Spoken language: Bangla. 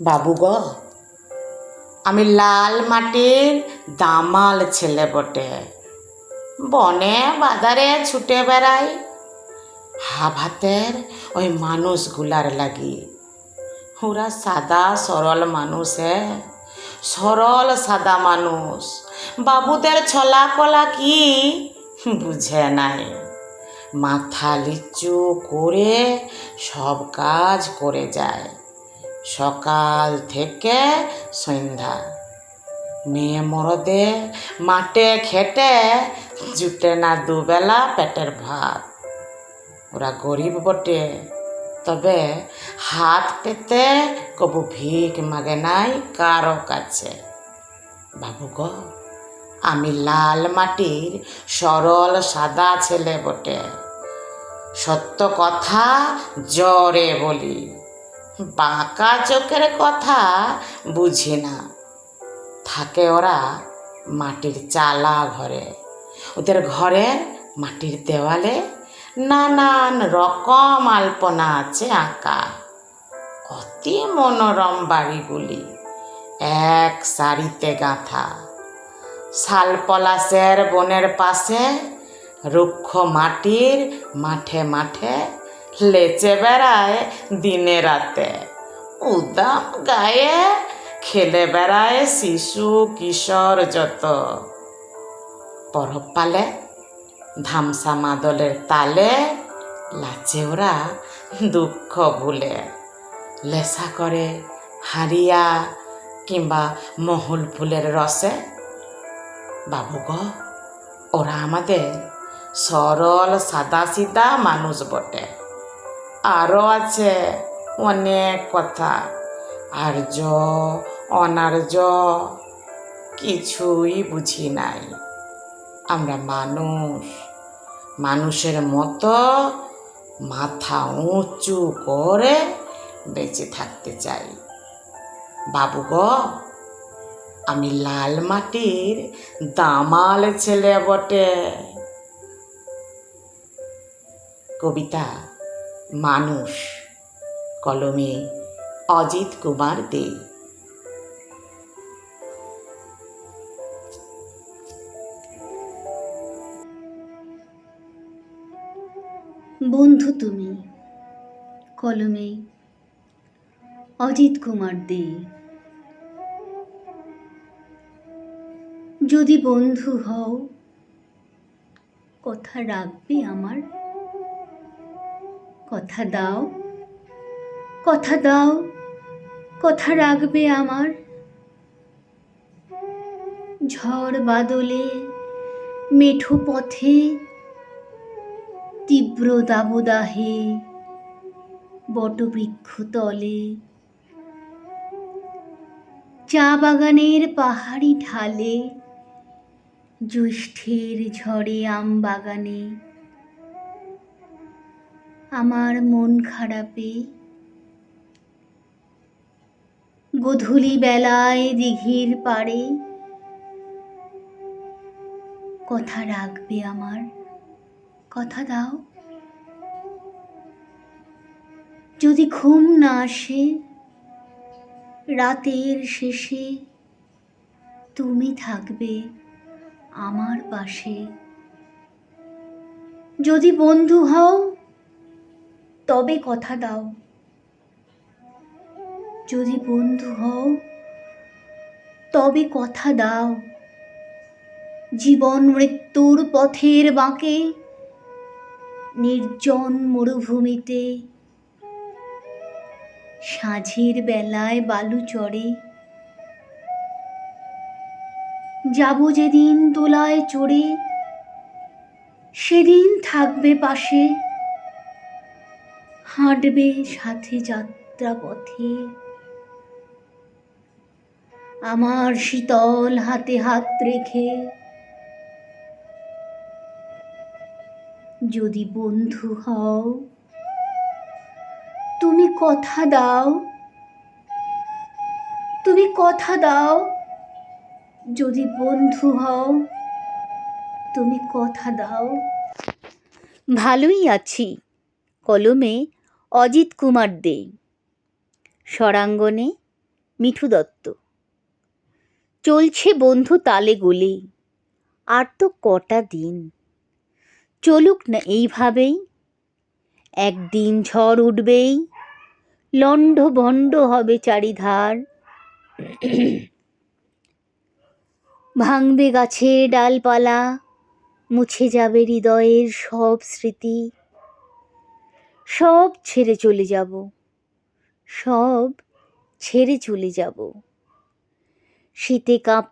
বাবু গো আমি লাল মাটির দামাল ছেলে বটে। বনে বাজারে ছুটে বেড়াই, হাভাতের ওই মানুষগুলার লাগি। ওরা সাদা সরল মানুষ হে সরল সাদা মানুষ। বাবুদের ছলা কলা কি বুঝে নাই। মাথা লিচু করে সব কাজ করে যায়। সকাল থেকে সন্ধ্যা। মেয়ে মরদে মাঠে খেটে, জুটে না দুবেলা পেটের ভাত। ওরা গরিব বটে, তবে হাত পেতে কবু ভিক মাগে নাই কারও কাছে। বাবু গো, আমি লাল মাটির সরল সাদা ছেলে বটে। সত্য কথা জরে বলি। বাঁকা চোখের কথা বুঝি না। থাকে ওরা মাটির চালা ঘরে। ওদের ঘরের মাটির দেওয়ালে নানান রকম আলপনা আছে আঁকা। অতি মনোরম বাড়িগুলি। এক সারিতে গাঁথা। শালপলাশের বনের পাশে রুক্ষ মাটির মাঠে মাঠে লেচে বেড়ায় দিনে রাতে। উদাম গায়ে খেলে বেড়ায় শিশু, কিশোর যত। পরব পালে ধামসা মাদলের তালে লাচে ওরা দুঃখ ভুলে। লেসা করে হারিয়া কিংবা মহুল ফুলের রসে। বাবু গো, ওরা আমাদের সরল সাদা সিধা মানুষ বটে। আরও আছে অনেক কথা। আর্য, অনার্য, কিছুই বুঝি নাই। আমরা মানুষ। মানুষের মতো মাথা উঁচু করে বেঁচে থাকতে চাই। বাবু গো, আমি লাল মাটির দামাল ছেলে বটে। কবিতা মানুষ। কলমে অজিত কুমার দে। বন্ধু তুমি, কলমে অজিত কুমার দে। যদি বন্ধু হও, কথা রাখবে আমার। কথা দাও কথা দাও, কথা রাখবে আমার। ঝড় বাদলে মেঠো পথে তীব্র দাবদাহে বটবৃক্ষ তলে। চা বাগানের পাহাড়ি ঢালে জ্যৈষ্ঠের ঝড়ে আম বাগানে। আমার মন খারাপে। গধূলি বেলায় দিঘির পাড়ে। কথা রাখবে আমার। কথা দাও। যদি ঘুম না আসে, রাতের শেষে তুমি থাকবে আমার পাশে। যদি বন্ধু হও তবে কথা দাও। যদি বন্ধু হও, তবে কথা দাও। জীবন মৃত্যুর পথের বাঁকে, নির্জন মরুভূমিতে, সাঁঝের বেলায় বালু চড়ে। যাব যেদিন দোলায় চড়ে, সেদিন থাকবে পাশে হাঁটবে সাথে যাত্রা পথে আমার শীতল হাতে হাত রেখে যদি বন্ধু হও, তুমি কথা দাও। তুমি কথা দাও। যদি বন্ধু হও, তুমি কথা দাও। ভালোই আছি। কলমে অজিত কুমার দে। স্বরাঙ্গনে মিঠু দত্ত। চলছে বন্ধু তালে গোলে, আর তো কটা দিন। চলুক না এইভাবেই, একদিন ঝড় উঠবেই, লণ্ড ভণ্ড হবে চারিধার। ভাঙবে গাছে ডালপালা, মুছে যাবে হৃদয়ের সব স্মৃতি। সব ছেড়ে চলে যাব। সব ছেড়ে চলে যাব। শীতে কাঁপ